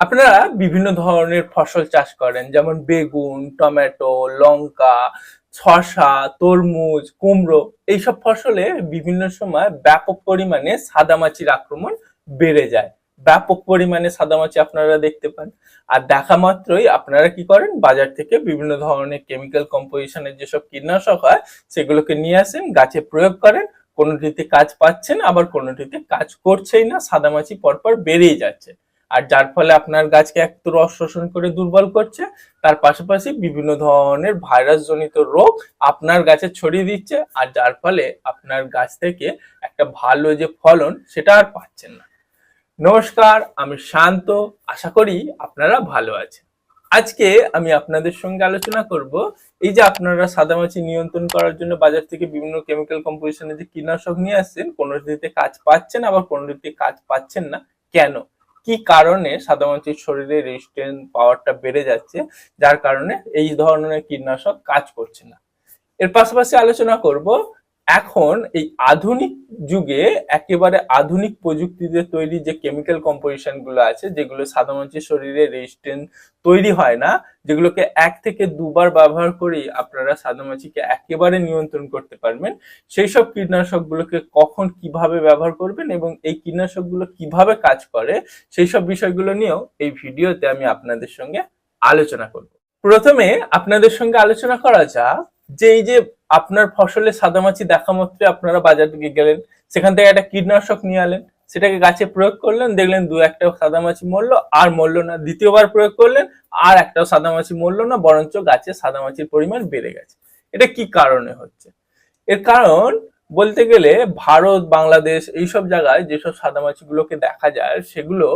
আপনারা বিভিন্ন ধরনের ফসল চাষ করেন, যেমন বেগুন, টমেটো, লঙ্কা, শসা, তরমুজ, কুমড়ো, এইসব ফসলে বিভিন্ন সময় ব্যাপক পরিমাণে সাদামাছির আক্রমণ বেড়ে যায়। ব্যাপক পরিমাণে সাদামাছি আপনারা দেখতে পান। আর দেখা মাত্রই আপনারা কি করেন, বাজার থেকে বিভিন্ন ধরনের কেমিক্যাল কম্পোজিশনের যেসব কীটনাশক হয়, সেগুলোকে নিয়ে আসেন, গাছে প্রয়োগ করেন, কোনোটিতে কাজ পাচ্ছেন আবার কোনোটিতে কাজ করছেই না, সাদামাছি পরপর বেড়েই যাচ্ছে। আর যার ফলে আপনার গাছকে এক তো রস শোষণ করে দুর্বল করছে, তার পাশাপাশি বিভিন্ন ধরনের ভাইরাস জনিত রোগ আপনার গাছে ছড়িয়ে দিচ্ছে আর যার ফলে আপনার গাছ থেকে একটা ভালো যে ফলন সেটা আর পাচ্ছেন না। নমস্কার, আমি শান্ত, আশা করি আপনারা ভালো আছেন। আজকে আমি আপনাদের সঙ্গে আলোচনা করব এই যে আপনারা সাদামাছি নিয়ন্ত্রণ করার জন্য বাজার থেকে বিভিন্ন কেমিক্যাল কম্পোজিশনের যে কীটনাশক নিয়ে আসছেন, কোনোটিতে কাজ পাচ্ছেন, আবার কোনোটিতে কাজ পাচ্ছেন না, কেন? কি কারণে সাদামাছির শরীরে রেজিস্ট্যান্ট পাওয়ারটা বেড়ে যাচ্ছে? যার কারণে এই ধরনের কীটনাশক কাজ করছে না। এর পাশাপাশি আলোচনা করব এখন এই আধুনিক যুগে একেবারে আধুনিক প্রযুক্তিতে তৈরি যে কেমিক্যাল কম্পোজিশনগুলো আছে, যেগুলো সাধারণত শরীরে রেজিস্ট্যান্ট তৈরি হয় না, যেগুলোকে এক থেকে দুবার ব্যবহার করেই আপনারা সাদামাছিকে একেবারে নিয়ন্ত্রণ করতে পারবেন সেই সব কীটনাশকগুলোকে কখন কীভাবে ব্যবহার করবেন এবং এই কীটনাশকগুলো কীভাবে কাজ করে সেই সব বিষয়গুলো নিয়েও এই ভিডিওতে আমি আপনাদের সঙ্গে আলোচনা করব। প্রথমে আপনাদের সঙ্গে আলোচনা করা যাক যে এই যে আপনার ফসলে সাদামাছি দেখা মাত্রই আপনারা বাজার থেকে গেলেন, সেখান থেকে একটা কীটনাশক নিয়ে আলেন, সেটাকে গাছে প্রয়োগ করলেন, দেখলেন দু একটা সাদামাছি মরলো, আর মরলো না, দ্বিতীয়বার প্রয়োগ করলেন, আর একটাও সাদামাছি মরলো না, বরঞ্চ গাছে সাদামাছির পরিমাণ বেড়ে গেছে। এটা কি কারণে হচ্ছে? এর কারণ বলতে গেলে ভারত, বাংলাদেশ, এইসব জায়গায় যেসব সাদামাছিগুলোকে দেখা যায়, সেগুলো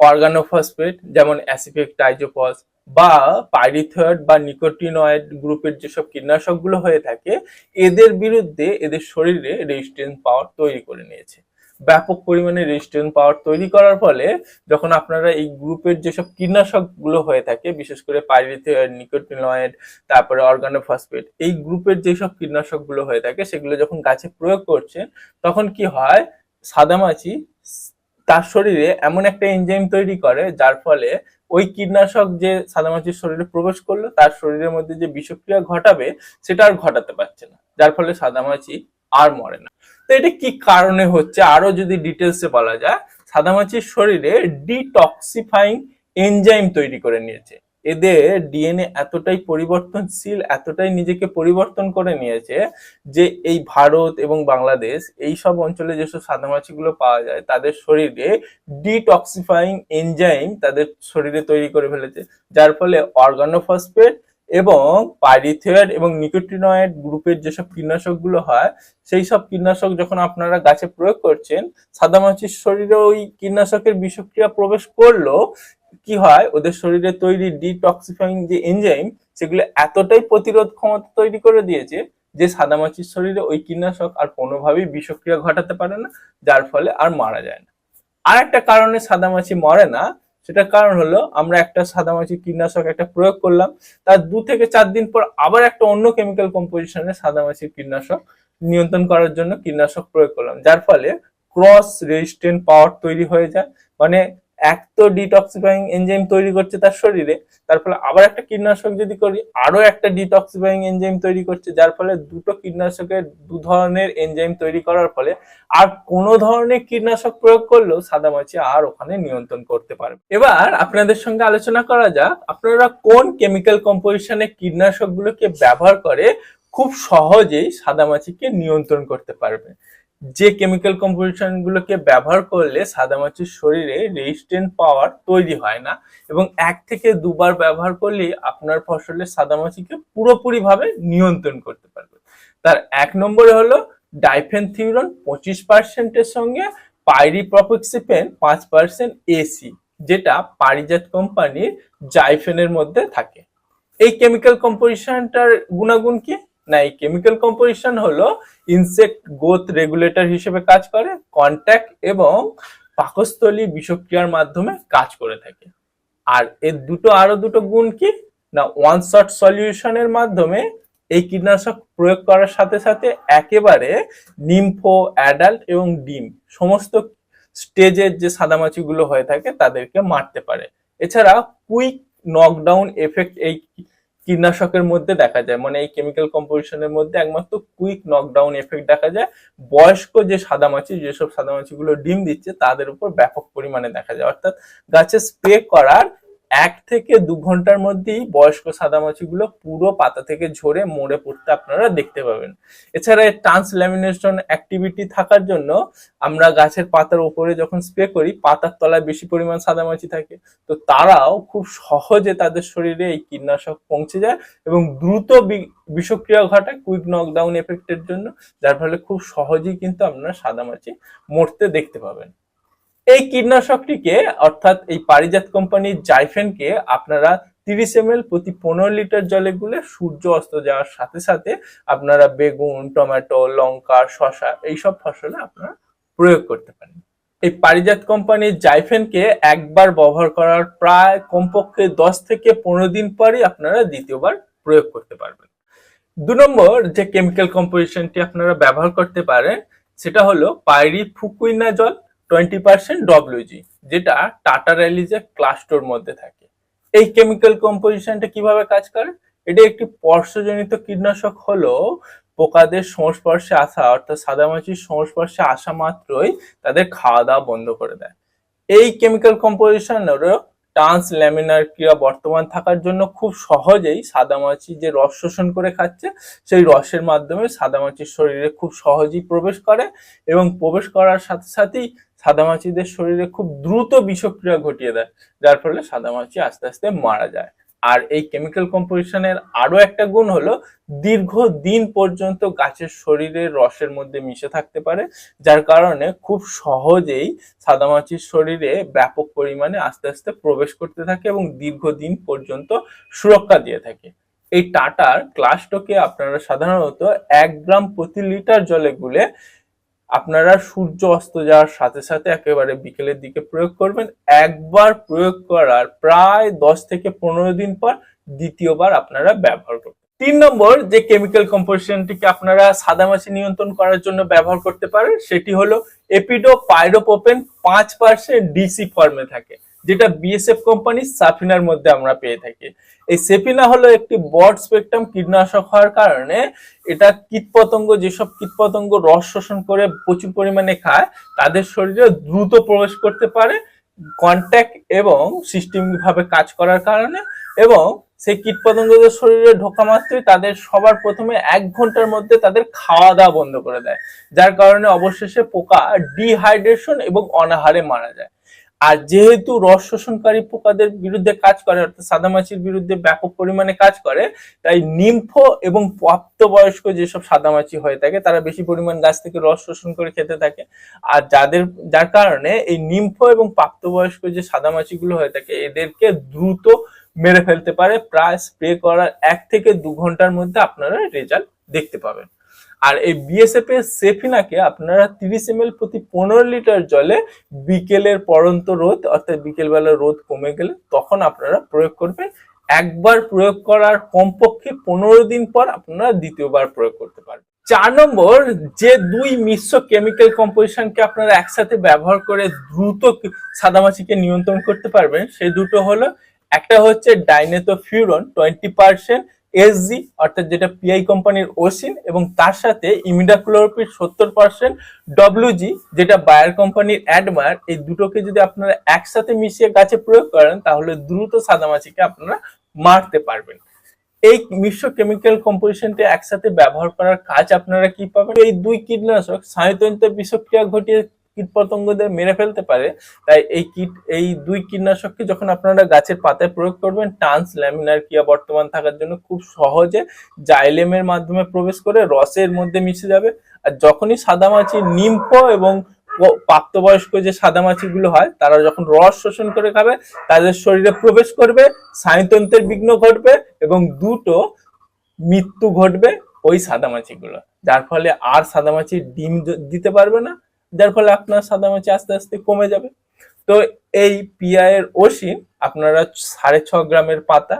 অর্গানোফসফেট যেমন অ্যাসিফিক টাইজোপস বা পাইরিথয়েড বা নিকোটিনয়েড গ্রুপের যেসব কীটনাশকগুলো হয়ে থাকে, এদের বিরুদ্ধে এদের শরীরে রেজিস্ট্যান্স পাওয়ার তৈরি করে নিয়েছে। ব্যাপক পরিমাণে রেজিস্ট্যান্স পাওয়ার তৈরি করার ফলে যখন আপনারা এই গ্রুপের যেসব কীটনাশকগুলো হয়ে থাকে, বিশেষ করে পাইরিথয়েড নিকোটিনয়েড তারপরে অর্গানোফসফেট এই গ্রুপের যেসব কীটনাশকগুলো হয়ে থাকে, সেগুলো যখন গাছে প্রয়োগ করছেন, তখন কি হয়? সাদামাছি তার শরীরে এমন একটা এনজাইম তৈরি করে যার ফলে ওই কীটনাশক যে সাদা মাছির শরীরে প্রবেশ করল, তার শরীরের মধ্যে যে বিষক্রিয়া ঘটাবে, সেটা আর ঘটাতে পারছে না। যার ফলে সাদা মাছি আর মরে না। তো এটা কি কারণে হচ্ছে? আরও যদি ডিটেলসে বলা যায় সাদা মাছির শরীরে ডিটক্সিফাইং এনজাইম তৈরি করে নিয়েছে। এদের ডিএনএ এতটাই পরিবর্তনশীল, এতটাই নিজেকে পরিবর্তন করে নিয়েছে যে এই ভারত এবং বাংলাদেশ, এই সব অঞ্চলে যেসব সাদামাছিগুলো পাওয়া যায়, তাদের শরীরে ডিটক্সিফাইং এনজাইম তাদের শরীরে তৈরি করে ফেলেছে। যার ফলে অর্গানোফসফেট এবং পাইরিথয়েড এবং নিকোটিনয়েড গ্রুপের যেসব কীটনাশকগুলো হয়, সেই সব কীটনাশক যখন আপনারা গাছে প্রয়োগ করছেন সাদামাছির শরীরে ওই কীটনাশকের বিষক্রিয়া প্রবেশ করল কি হয়? ওদের শরীরে তৈরি ডিটক্সিফাইং যে এনজাইম সেগুলো এতটাই প্রতিরোধ ক্ষমতা তৈরি করে দিয়েছে যে সাদামাছির শরীরে ওই কীটনাশক আর কোনোভাবেই বিষক্রিয়া ঘটাতে পারে না, যার ফলে আর মারা যায় না। আর একটা কারণে সাদামাছি মরে না, সেটার কারণ হলো আমরা একটা সাদামাছি কীটনাশক একটা প্রয়োগ করলাম, তার দু থেকে চার দিন পর আবার একটা অন্য কেমিক্যাল কম্পোজিশনে সাদামাছির কীটনাশক নিয়ন্ত্রণ করার জন্য কীটনাশক প্রয়োগ করলাম, যার ফলে ক্রস রেজিস্ট্যান্ট পাওয়ার তৈরি হয়ে যায়। মানে এক তো ডিটক্সিফাইং এনজাইম তৈরি করছে তার শরীরে, তার ফলে আবার একটা কীটনাশক যদি করি আরও একটা ডিটক্সিফাইং এনজাইম তৈরি করছে, যার ফলে দুটো কীটনাশকের দু ধরনের এনজাইম তৈরি করার ফলে আর কোনো ধরনের কীটনাশক প্রয়োগ করলেও সাদামাছি আর ওখানে নিয়ন্ত্রণ করতে পারবে। এবার আপনাদের সঙ্গে আলোচনা করা যাক, আপনারা কোন কেমিক্যাল কম্পোজিশনে কীটনাশকগুলোকে ব্যবহার করে খুব সহজেই সাদামাছিকে নিয়ন্ত্রণ করতে পারবে যে কেমিক্যাল কম্পোজিশন গুলোকে ব্যবহার করলে সাদামাছির শরীরে রেজিস্ট্যান্ট পাওয়ার তৈরি হয় না এবং এক থেকে দুবার ব্যবহার করলেই আপনার ফসলের সাদামাছিকে পুরোপুরি ভাবে নিয়ন্ত্রণ করতে পারবে। তার এক নম্বরে হলো ডাইফেন থিউরন পঁচিশ পার্সেন্টের সঙ্গে পাইরিপ্রপেক্সিফেন পাঁচ পার্সেন্ট এসি যেটা পারিজাত কোম্পানির জাইফেনের মধ্যে থাকে। এই কেমিক্যাল কম্পোজিশনটার গুণাগুণ কি? না, এই কেমিক্যাল কম্পোজিশন হলো ইনসেক্ট গ্রোথ রেগুলেটর হিসেবে কাজ করে কন্ট্যাক্ট এবং পাকস্থলী বিষক্রিয়ার মাধ্যমে কাজ করে থাকে। আর এর দুটো, আরও দুটো গুণ কি? না ওয়ান শট সলিউশনের মাধ্যমে এই কীটনাশক প্রয়োগ করার সাথে সাথে একেবারে নিম্ফো অ্যাডাল্ট এবং ডিম, সমস্ত স্টেজের যে সাদামাছিগুলো হয়ে থাকে তাদেরকে মারতে পারে। এছাড়া কুইক নকডাউন এফেক্ট এই কীটনাশকের মধ্যে দেখা যায়। মানে এই কেমিক্যাল কম্পোজিশনের মধ্যে একমাত্র কুইক নকডাউন এফেক্ট দেখা যায়। বয়স্ক যে সাদা মাছি যেসব সাদা সাদামাছিগুলো ডিম দিচ্ছে, তাদের উপর ব্যাপক পরিমাণে দেখা যায়। অর্থাৎ গাছে স্প্রে করার এক থেকে দু ঘণ্টার মধ্যেই বয়স্ক সাদামাছিগুলো পুরো পাতা থেকে ঝরে মরে পড়তে আপনারা দেখতে পাবেন। এছাড়া ট্রান্স ল্যামিনেশন অ্যাক্টিভিটি থাকার জন্য আমরা গাছের পাতার উপরে যখন স্প্রে করি, পাতার তলায় বেশি পরিমাণ সাদামাছি থাকে। তো তারাও খুব সহজে তাদের শরীরে এই কীটনাশক পৌঁছে যায় এবং দ্রুত বিষক্রিয়া ঘটায় কুইক নকডাউন এফেক্টের জন্য, যার ফলে খুব সহজেই কিন্তু আপনারা সাদামাছি মরতে দেখতে পাবেন। এই কীটনাশকটিকে, অর্থাৎ এই পারিজাত কোম্পানির জাইফেনকে আপনারা তিরিশ এম প্রতি পনেরো লিটার জলে গুলে সূর্য অস্ত যাওয়ার সাথে সাথে আপনারা বেগুন, টমেটো, লঙ্কা, শসা এইসব ফসলে আপনারা প্রয়োগ করতে পারেন। এই পারিজাত কোম্পানির জাইফেনকে একবার ব্যবহার করার প্রায় কমপক্ষে দশ থেকে পনেরো দিন পরই আপনারা দ্বিতীয়বার প্রয়োগ করতে পারবেন। দু নম্বর যে কেমিক্যাল কম্পোজিশনটি আপনারা ব্যবহার করতে পারেন, সেটা হলো পাইরি ফুকুইনা জল টোয়েন্টি পার্সেন্ট ডব্লিউজি যেটা টাটা র্যালিজের ক্লাস্টোর মধ্যে থাকে। এই কেমিক্যাল কম্পোজিশনটা কীভাবে কাজ করে? এটা একটি পর্শজনিত কীটনাশক হলো পোকাদের সংস্পর্শে আসা, অর্থাৎ সাদামাছির সংস্পর্শে আসা মাত্রই তাদের খাওয়া দাওয়া বন্ধ করে দেয়। এই কেমিক্যাল কম্পোজিশনেরও ট্রান্স ল্যামিনার ক্রিয়া বর্তমান থাকার জন্য খুব সহজেই সাদামাছি যে রস শোষণ করে খাচ্ছে, সেই রসের মাধ্যমে সাদামাছির শরীরে খুব সহজেই প্রবেশ করে এবং প্রবেশ করার সাথে সাথেই সাদামাছিদের শরীরে খুব দ্রুত বিষক্রিয়া ঘটিয়ে দেয়, যার ফলে সাদামাছি আস্তে আস্তে মারা যায়। আর এই কেমিক্যাল কম্পোজিশনের আরও একটা গুণ হলো দীর্ঘ দিন পর্যন্ত গাছের শরীরের রসের মধ্যে মিশে থাকতে পারে, যার কারণে খুব সহজেই সাদামাছির শরীরে ব্যাপক পরিমাণে আস্তে আস্তে প্রবেশ করতে থাকে এবং দীর্ঘদিন পর্যন্ত সুরক্ষা দিয়ে থাকে। এই টাটার ক্লাসটোকে আপনারা সাধারণত এক গ্রাম প্রতি লিটার জলে গুলে আপনারা সূর্য অস্ত যাওয়ার সাথে সাথে একেবারে বিকেলের দিকে প্রয়োগ করবেন। একবার প্রয়োগ করার প্রায় দশ থেকে পনেরো দিন পর দ্বিতীয়বার আপনারা ব্যবহার করবেন তিন নম্বর যে কেমিক্যাল কম্পোজিশনটিকে আপনারা সাদামাছি নিয়ন্ত্রণ করার জন্য ব্যবহার করতে পারেন, সেটি হলো এপিডো পাইরোপোপেন পাঁচ পার্সেন্ট ডিসি ফর্মে থাকে। যেটা বিএসএফ কোম্পানির সাফিনার মধ্যে আমরা পেয়ে থাকি। এই সেফিনা হলো একটি বড স্পেকট্রাম কীটনাশক হওয়ার কারণে এটা কীটপতঙ্গ, যেসব কীটপতঙ্গ রস শোষণ করে প্রচুর পরিমাণে খায়, তাদের শরীরে দ্রুত প্রবেশ করতে পারে কন্ট্যাক্ট এবং সিস্টেমিক ভাবে কাজ করার কারণে এবং সেই কীটপতঙ্গদের শরীরে ঢোকা মাত্রই তাদের সবার প্রথমে এক ঘণ্টার মধ্যে তাদের খাওয়া দাওয়া বন্ধ করে দেয়। যার কারণে অবশেষে পোকা ডিহাইড্রেশন এবং অনাহারে মারা যায়। আর যেহেতু রস শোষণকারী পোকাদের বিরুদ্ধে কাজ করে, অর্থাৎ সাদামাছির বিরুদ্ধে ব্যাপক পরিমাণে কাজ করে, তাই নিম্ফ এবং প্রাপ্তবয়স্ক যেসব সাদামাছি হয়ে থাকে, তারা বেশি পরিমাণ গাছ থেকে রস শোষণ করে খেতে থাকে। আর যাদের, যার কারণে এই নিম্ফ এবং প্রাপ্তবয়স্ক যে সাদামাছিগুলো হয়ে থাকে, এদেরকে দ্রুত মেরে ফেলতে পারে। প্রায় স্প্রে করার এক থেকে দু ঘণ্টার মধ্যে আপনারা রেজাল্ট দেখতে পাবেন। আর এই বিএসএফ এর সেফিনাকে আপনারা তিরিশ এম প্রতি পনেরো লিটার জলে বিকেলের পরন্ত রোদ অর্থাৎ বিকেলবেলা রোদ কমে গেলে তখন আপনারা প্রয়োগ করবেন। একবার প্রয়োগ করার কমপক্ষে পনেরো দিন পর আপনারা দ্বিতীয়বার প্রয়োগ করতে পারবেন। চার নম্বর, যে দুই মিশ্র কেমিক্যাল কম্পোজিশনকে আপনারা একসাথে ব্যবহার করে দ্রুত সাদামাছিকে নিয়ন্ত্রণ করতে পারবেন সেই দুটো হলো, একটা হচ্ছে ডাইনেথোফিউরন টোয়েন্টি পার্সেন্ট এসজি অর্থাৎ যেটা পিআই কোম্পানির ওসিন এবং তার সাথে ইমিডাক্লোরোপিড সত্তর পার্সেন্ট ডব্লিউজি যেটা বায়ার কোম্পানির অ্যাডমায়ার এই দুটোকে যদি আপনারা একসাথে মিশিয়ে গাছে প্রয়োগ করেন, তাহলে দ্রুত সাদামাছিকে আপনারা মারতে পারবেন। এই মিশ্র কেমিক্যাল কম্পোজিশনটি একসাথে ব্যবহার করার কাজ আপনারা কি পাবেন? এই দুই কীটনাশক স্নায়ুতন্ত্রের বিষক্রিয়া ঘটিয়ে কীটপতঙ্গদের মেরে ফেলতে পারে, তাই এই কীট, এই দুই কীটনাশককে যখন আপনারা গাছের পাতায় প্রয়োগ করবেন টান্স ল্যামিনার ক্রিয়া বর্তমান থাকার জন্য খুব সহজে জাইলেমের মাধ্যমে প্রবেশ করে রসের মধ্যে মিশে যাবে। আর যখনই সাদামাছি নিম্প এবং প্রাপ্তবয়স্ক যে সাদামাছিগুলো হয়, তারা যখন রস শোষণ করে খাবে, তাদের শরীরে প্রবেশ করবে স্নায়ুতন্ত্রের বিঘ্ন ঘটবে এবং দুটো মৃত্যু ঘটবে ওই সাদামাছিগুলো। যার ফলে আর সাদামাছি ডিম দিতে পারবে না যার ফলে আপনার সাদামাছি আস্তে আস্তে কমে যাবে। তো এই এর ওসিন আপনারা সাড়ে ছ গ্রামের পাতা,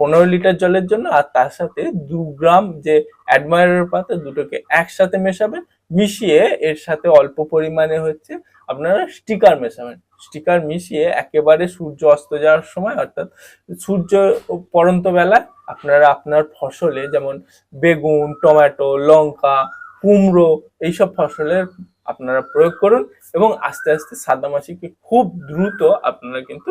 পনেরো লিটার জলের জন্য, আর তার সাথে দু গ্রাম যে অ্যাডমায়ারের পাতা দুটোকে একসাথে মেশাবেন। মিশিয়ে এর সাথে অল্প পরিমাণে হচ্ছে আপনারা স্টিকার মেশাবেন। স্টিকার মিশিয়ে একেবারে সূর্য অস্ত যাওয়ার সময়, অর্থাৎ সূর্য পরন্ত বেলায় আপনারা আপনার ফসলে যেমন বেগুন, টমেটো, লঙ্কা, কুমড়ো, এইসব ফসলের আপনারা প্রয়োগ করুন এবং আস্তে আস্তে সাদামাছিকে খুব দ্রুত আপনারা কিন্তু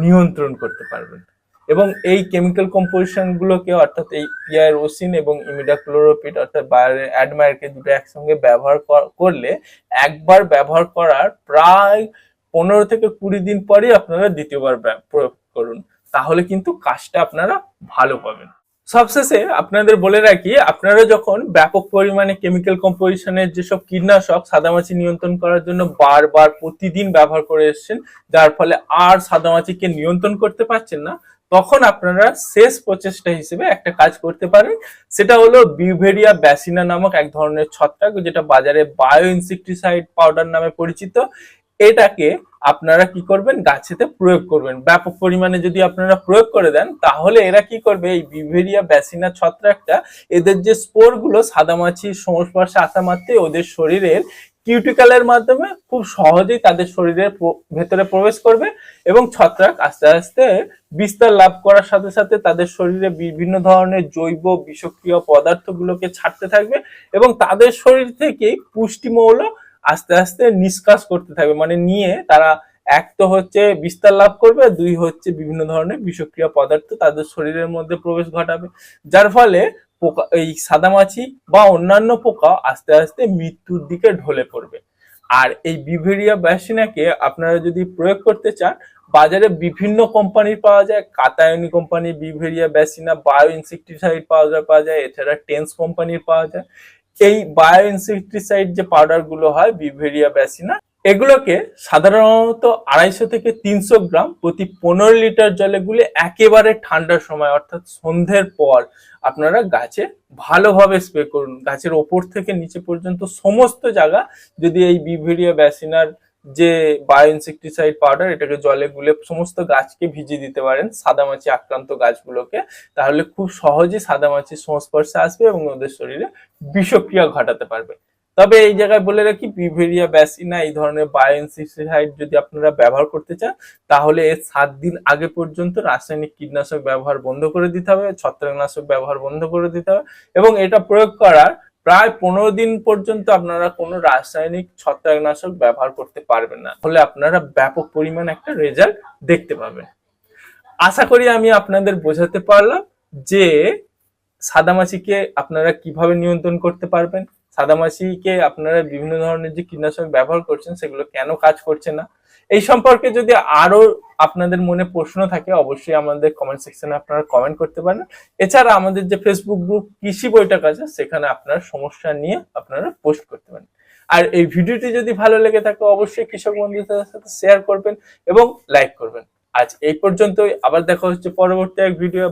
নিয়ন্ত্রণ করতে পারবেন। এবং এই কেমিক্যাল কম্পোজিশনগুলোকে অর্থাৎ এই পিয়ারোসিন এবং ইমিডাক্লোরোপিড অর্থাৎ অ্যাডমায়ারকে দুটো একসঙ্গে ব্যবহার করলে একবার ব্যবহার করার প্রায় পনেরো থেকে কুড়ি দিন পরেই আপনারা দ্বিতীয়বার প্রয়োগ করুন। তাহলে কিন্তু কাজটা আপনারা ভালো পাবেন। সবশেষে আপনাদের বলে রাখি, আপনারা যখন ব্যাপক পরিমাণে কেমিক্যাল কম্পোজিশনের যেসব কীটনাশক সাদামাছি নিয়ন্ত্রণ করার জন্য বারবার প্রতিদিন ব্যবহার করে এসেছেন, যার ফলে আর সাদামাছিকে নিয়ন্ত্রণ করতে পারছেন না, তখন আপনারা শেষ প্রচেষ্টা হিসেবে একটা কাজ করতে পারেন। সেটা হলো বিউভেরিয়া ব্যাসিনা নামক এক ধরনের ছত্রাক, যেটা বাজারে বায়ো ইনসেকটিসাইড পাউডার নামে পরিচিত। এটাকে আপনারা কি করবেন? গাছেতে প্রয়োগ করবেন। ব্যাপক পরিমাণে যদি আপনারা প্রয়োগ করে দেন, তাহলে এরা কি করবে? এই বিভেরিয়া ব্যাসিনা ছত্রাকটা, এদের যে স্পোরগুলো সাদামাছির সংস্পর্শে আসা মাত্রই ওদের শরীরের কিউটিক্যালের মাধ্যমে খুব সহজেই তাদের শরীরের ভেতরে প্রবেশ করবে এবং ছত্রাক আস্তে আস্তে বিস্তার লাভ করার সাথে সাথে তাদের শরীরে বিভিন্ন ধরনের জৈব বিষক্রিয় পদার্থগুলোকে ছাড়তে থাকবে এবং তাদের শরীর থেকেই পুষ্টিমৌল আস্তে আস্তে নিষ্কাশ করতে থাকবে। মানে নিয়ে তারা এক তো হচ্ছে বিস্তার লাভ করবে, দুই হচ্ছে বিভিন্ন ধরনের বিষক্রিয়া পদার্থ তাদের শরীরের মধ্যে প্রবেশ ঘটাবে। যার ফলে পোকা, এই সাদামাছি বা অন্যান্য পোকা আস্তে আস্তে মৃত্যুর দিকে ঢলে পড়বে। আর এই বিভেরিয়া ব্যাসিনাকে আপনারা যদি প্রয়োগ করতে চান, বাজারে বিভিন্ন কোম্পানির পাওয়া যায়। Katyayani company beauveria bassiana bio insecticide পাওয়া যায় পাওয়া যায়। এছাড়া টেন্স কোম্পানির পাওয়া যায়। এই বায়ো ইনসেকটিসাইড যে পাউডারগুলো হয় বিভেরিয়া ব্যাসিনা এগুলোকে সাধারণত আড়াইশো থেকে তিনশো গ্রাম প্রতি পনেরো লিটার জলে গুলে একেবারে ঠান্ডার সময়, অর্থাৎ সন্ধ্যের পর আপনারা গাছে ভালোভাবে স্প্রে করুন। গাছের ওপর থেকে নিচে পর্যন্ত সমস্ত জায়গা যদি এই বিভেরিয়া ব্যাসিনার যে বায়ো ইনসেকটিসাইড পাউডার এটাকে জলে গুলে সমস্ত গাছকে ভিজিয়ে দিতে পারেন, সাদামাছি আক্রান্ত গাছগুলোকে, তাহলে খুব সহজে সাদামাছির সংস্পর্শে আসবে এবং ওদের শরীরে বিষক্রিয়া ঘটাতে পারবে। তবে এই জায়গায় বলে রাখি বিভেরিয়া ব্যাসিনা, এই ধরনের বায়োইনসেক্টিসাইড যদি আপনারা ব্যবহার করতে চান, তাহলে এর সাত দিন আগে পর্যন্ত রাসায়নিক কীটনাশক ব্যবহার বন্ধ করে দিতে হবে, ছত্রাকনাশক ব্যবহার বন্ধ করে দিতে হবে এবং এটা প্রয়োগ করার প্রায় পনেরো দিন পর্যন্ত আপনারা কোনো রাসায়নিক ছত্রাকনাশক ব্যবহার করতে পারবেন না। ফলে আপনারা ব্যাপক পরিমাণ একটা রেজাল্ট দেখতে পাবেন। আশা করি আমি আপনাদের বোঝাতে পারলাম যে সাদামাছিকে আপনারা কীভাবে নিয়ন্ত্রণ করতে পারবেন, সাদামাছিকে আপনারা বিভিন্ন ধরনের যে কীটনাশক ব্যবহার করছেন সেগুলো কেন কাজ করছে না এই সম্পর্কে যদি আরও আপনাদের মনে প্রশ্ন থাকে, অবশ্যই আমাদের কমেন্ট সেকশনে আপনারা কমেন্ট করতে পারেন। এছাড়া আমাদের যে ফেসবুক গ্রুপ কৃষি বৈঠক আছে, সেখানে আপনার সমস্যা নিয়ে আপনারা পোস্ট করতে পারেন। আর এই ভিডিওটি যদি ভালো লেগে থাকে, অবশ্যই কৃষক বন্ধুদের সাথে শেয়ার করবেন এবং লাইক করবেন। আজ এই পর্যন্তই, আবার দেখা হচ্ছে পরবর্তী এক ভিডিও